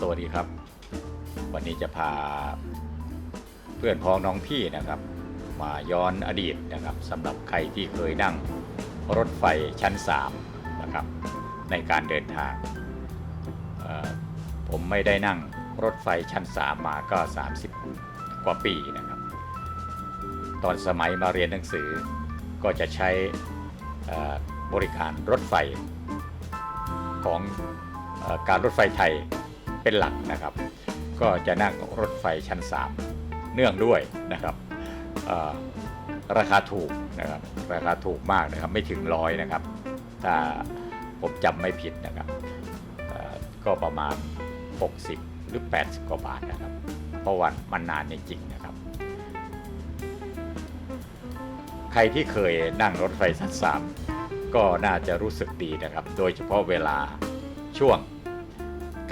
สวัสดีครับ วันนี้จะพาเพื่อนพ้องน้องพี่นะครับ มาย้อนอดีตนะครับสำหรับใครที่เคยนั่งรถไฟชั้น3นะครับในการเดินทาง ผมไม่ได้นั่งรถไฟชั้น 3 มาก็ 30 กว่าปีนะครับ ตอนสมัยมาเรียนหนังสือก็จะใช้บริการรถไฟของการรถไฟไทย เป็นหลักนะครับ ก็จะนั่งรถไฟชั้น 3 เนื่องด้วยนะครับราคาถูกนะครับราคาถูกมากนะครับไม่ถึงร้อยนะครับถ้าผมจำไม่ผิดนะครับก็ประมาณ 60 หรือ 80 กว่าบาทนะครับ เพราะว่ามันนานจริงๆนะครับ ใครที่เคยนั่งรถไฟชั้นสามก็น่าจะรู้สึกดีนะครับ โดยเฉพาะเวลาช่วง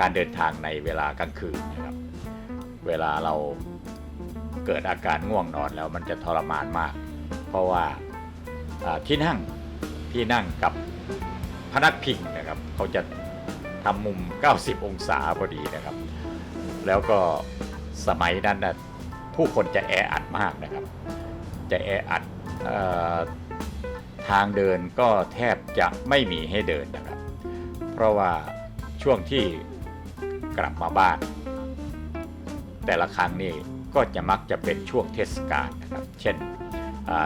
การเดินทางในเวลากลางคืนนะครับเวลาเราเกิดอาการง่วงนอนแล้วมันจะทรมานมาก เพราะว่าที่นั่งที่นั่งกับพนักพิงนะครับเขาจะทำมุม 90 องศาพอดีนะครับ แล้วก็สมัยนั้นนะผู้คนจะแออัดมากนะครับ จะแออัดออทางเดินก็แทบจะไม่มีให้เดินนะครับ เพราะว่าช่วงที่ กลับมาบ้าน แต่ละครั้งนี่ก็จะมักจะเป็นช่วงเทศกาลนะครับ เช่น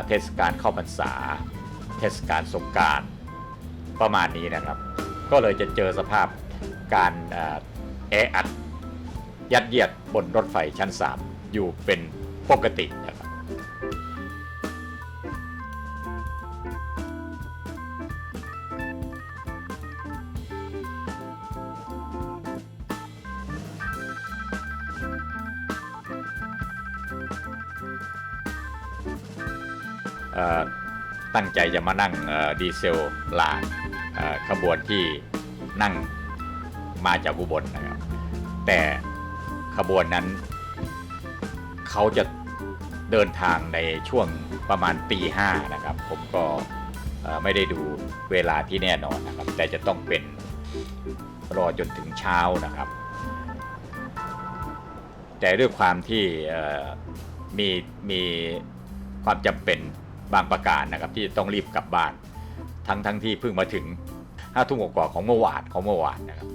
เทศกาลเข้าพรรษา เทศกาลสงการประมาณนี้นะครับ ก็เลยจะเจอสภาพการแออัดยัดเยียดบนรถไฟชั้น 3 อยู่เป็นปกตินะครับ ตั้งใจจะมานั่งดีเซลลางเอ่อขบวนที่นั่งมาจากอุบลนะครับ แต่ขบวนนั้น เขาจะเดินทางในช่วงประมาณตีห้านะครับ ผมก็ไม่ได้ดูเวลาที่แน่นอนนะครับ แต่จะต้องเป็นรอจนถึงเช้านะครับ แต่ด้วยความที่มีมีความจำเป็น บางประการนะครับที่ต้องรีบกลับบ้าน ทั้งทั้งที่เพิ่งมาถึงห้าทุ่มกว่าของเมื่อวานของเมื่อวานนะครับ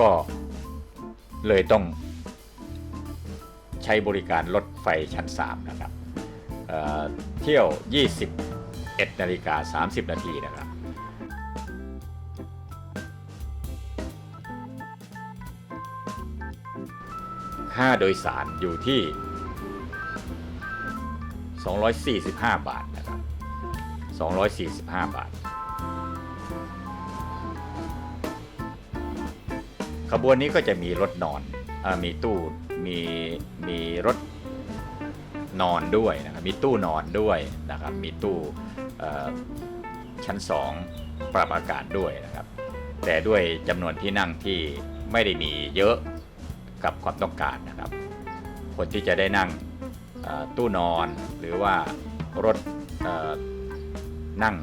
ก็เลยต้องใช้บริการรถไฟชั้น 3 นะครับเอ่อเที่ยว 21นาฬิกา30 นาทีนะครับ ค่าโดยสารอยู่ที่ 245 บาทนะครับ 245 บาท ขบวนนี้ก็จะมีรถนอนอมีตู้มีมีรถนอนด้วยนะครับ มีตู้นอนด้วยนะครับ มีตู้ชั้น 2 ปรับอากาศด้วยนะครับ แต่ด้วยจำนวนที่นั่งที่ไม่ได้มีเยอะกับความต้องการนะครับ คนที่จะได้นั่ง ตู้นอน หรือว่ารถนั่ง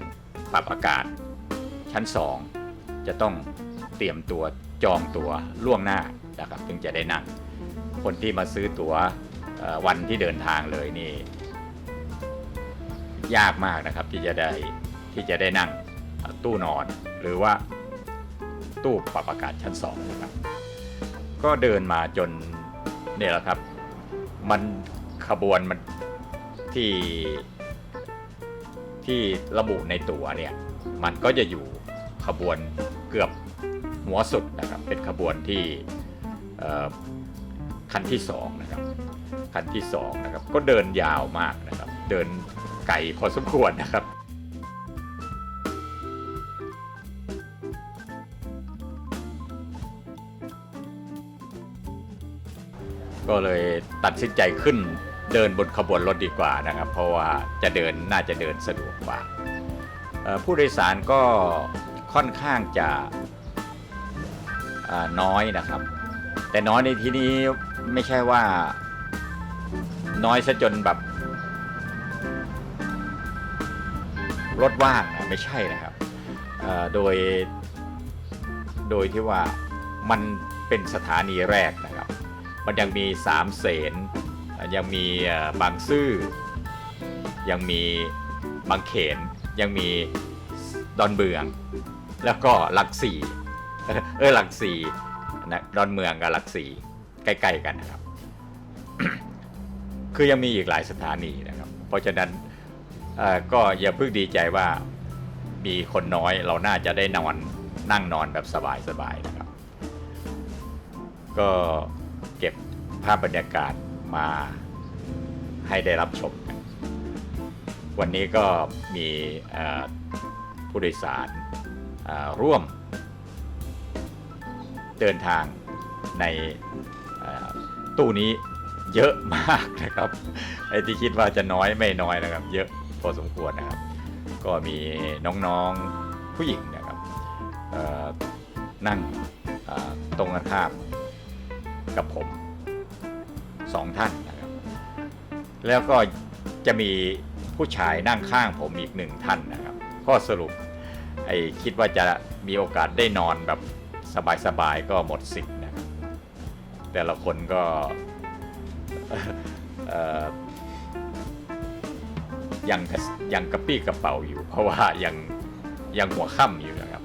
ปรับอากาศชั้น 2 จะต้องเตรียมตัวจองตัวล่วงหน้านะครับถึงจะได้นั่ง คนที่มาซื้อตั๋ววันที่เดินทางเลยนี่ ยากมากนะครับที่จะได้ที่จะได้นั่งตู้นอน หรือว่าตู้ปรับอากาศชั้น2นะครับก็เดินมาจนเนี่ยแหละครับ มัน ขบวนมันที่ที่ระบุในตั๋วเนี่ย มันก็จะอยู่ขบวนเกือบหัวสุดนะครับ เป็นขบวนที่คันที่สองนะครับคันที่สองนะครับ ก็เดินยาวมากนะครับ เดินไกลพอสมควรนะครับก็เลยตัดสินใจขึ้น เดินบนขบวนรถดีกว่านะครับ เพราะว่าจะเดินน่าจะเดินสะดวกกว่าผู้โดยสารก็ค่อนข้างจะน้อยนะครับ แต่น้อยในที่นี้ไม่ใช่ว่าน้อยซะจนแบบรถว่างนะไม่ใช่นะครับโดย โดยที่ว่ามันเป็นสถานีแรกนะครับ มันยังมีสามเสน ยังมีบางซื่อ ยังมีบางเขน ยังมีดอนเมือง แล้วก็หลักสี่เออหลักสี่นะดอนเมืองกับหลักสี่ใกล้ๆกันนะครับ คือยังมีอีกหลายสถานีนะครับ เพราะฉะนั้นก็อย่าเพิ่งดีใจว่ามีคนน้อยเราน่าจะได้นอนนั่งนอนแบบสบายๆนะครับ ก็เก็บภาพบรรยากาศ มาให้ได้รับชมกันวันนี้ก็มีผู้โดยสารร่วม เดินทางในตู้นี้เยอะมากนะครับไอ้ที่คิดว่าจะน้อยไม่น้อยนะครับ เยอะพอสมควรนะครับ ก็มีน้องๆผู้หญิงนะครับนั่งตรงกันข้ามกับผม สองท่านนะครับแล้วก็จะมีผู้ชายนั่งข้างผมอีกหนึ่งท่านนะครับข้อสรุปไอ้คิดว่าจะมีโอกาสได้นอนแบบสบายๆก็หมดสิทธิ์นะครับแต่ละคนก็ยังยังกระปี้กระเป๋าอยู่ เพราะว่ายังยังหัวค่ำอยู่นะครับ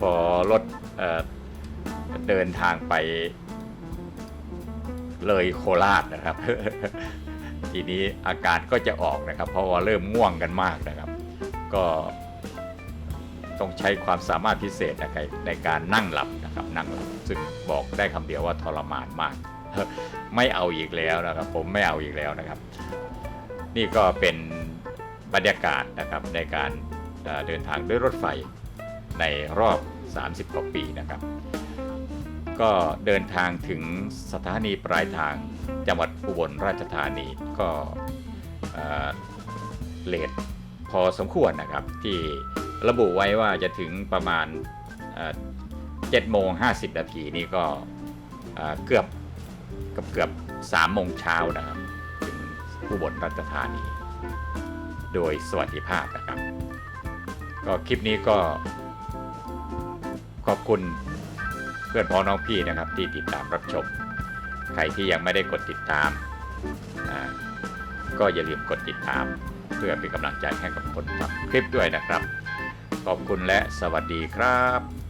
พอรถเอเดินทางไป เลยโคราชนะครับ ทีนี้อาการก็จะออกนะครับ เพราะว่าเริ่มง่วงกันมากนะครับ ก็ต้องใช้ความสามารถพิเศษนะครับในการนั่งหลับนะครับนั่งหลับซึ่งบอกได้คำเดียวว่าทรมานมาก ไม่เอาอีกแล้วนะครับ ผมไม่เอาอีกแล้วนะครับ นี่ก็เป็นบรรยากาศนะครับในการเอ่อเดินทางด้วยรถไฟในรอบ 30 กว่าปีนะครับ ก็เดินทางถึงสถานีปลายทางจังหวัดอุบลราชธานีก็เลทพอสมควรนะครับ ที่ระบุไว้ว่าจะถึงประมาณ7โมง50นาทีนี่ก็เกือบเกือบเกือบ3โมงเช้านะครับถึงอุบลราชธานี โดยสวัสดิภาพนะครับ ก็คลิปนี้ก็ขอบคุณ พื่อนพ้องน้องพี่นะครับที่ติดตามรับชม ใครที่ยังไม่ได้กดติดตาม ก็อย่าลืมกดติดตาม เพื่อเป็นกำลังใจให้กับคนทำคลิปด้วยนะครับ ขอบคุณและสวัสดีครับ